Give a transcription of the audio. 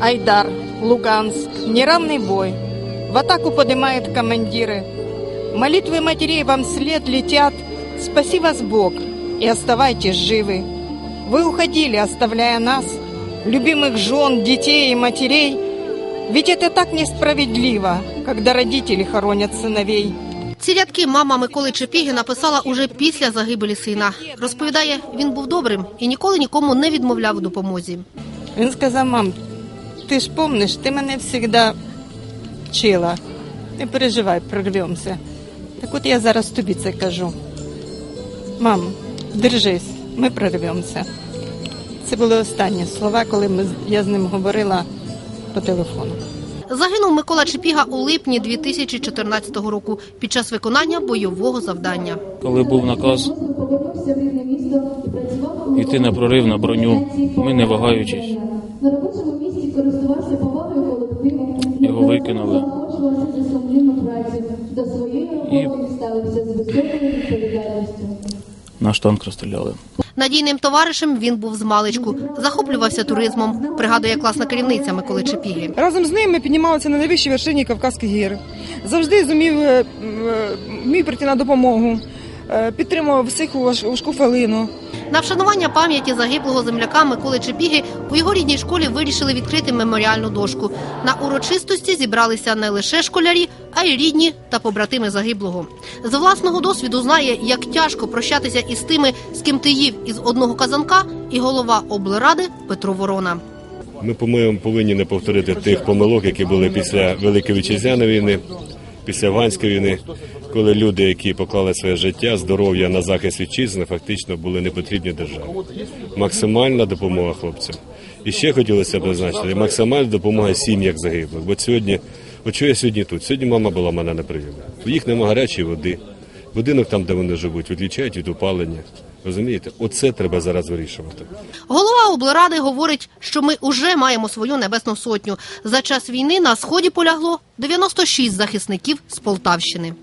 Айдар, Луганск, неравный бой. В атаку поднимают командиры. Молитвы матерей вам след летят. Спаси вас Бог и оставайтесь живы. Вы уходили, оставляя нас, любимых жен, детей и матерей. Ведь это так несправедливо, когда родители хоронят сыновей. Ці рядки мама Миколи Чепіги написала уже після загибелі сина. Розповідає, він був добрим і ніколи нікому не відмовляв у допомозі. Він сказав, мам, ти ж помниш, ти мене завжди вчила. Не переживай, прорвемося. Так от я зараз тобі це кажу. Мам, держись, ми прорвемося. Це були останні слова, коли ми, я з ним говорила по телефону. Загинув Микола Чепіга у липні 2014 року під час виконання бойового завдання. Коли був наказ йти на прорив на броню, ми не вагаючись, користувався повагою колективу, Його викинули. запрошувався за сумлінну працю, до своєї І- роботи ставився з високою відповідальністю. наш танк розстріляли. Надійним товаришем він був з маличку, захоплювався туризмом, пригадує класна керівниця Миколи Чепіги. Разом з ним ми піднімалися на найвищій вершині Кавказьких гір. Завжди зумів е, е, прийти на допомогу, підтримував всіх у важ- важку хвилину. На вшанування пам'яті загиблого земляка Миколи Чепіги у його рідній школі вирішили відкрити меморіальну дошку. На урочистості зібралися не лише школярі, а й рідні та побратими загиблого. З власного досвіду знає, як тяжко прощатися із тими, з ким ти їв із одного казанка, і голова облради Петро Ворона. Ми, по-моєму, повинні не повторити тих помилок, які були після Великої Вітчизняної війни, після Афганської війни, коли люди, які поклали своє життя, здоров'я на захист вітчизни, фактично були не потрібні державі. Максимальна допомога хлопцям. І ще хотілося б зазначити, максимальна допомога сім'ях загиблих. Бо сьогодні, от що я сьогодні тут? Сьогодні мама була мене на прийомі. У їх нема гарячої води. Будинок там, де вони живуть, відлічають від опалення. Розумієте? Оце треба зараз вирішувати. Голова облради говорить, що ми уже маємо свою небесну сотню. За час війни на сході полягло 96 захисників з Полтавщини.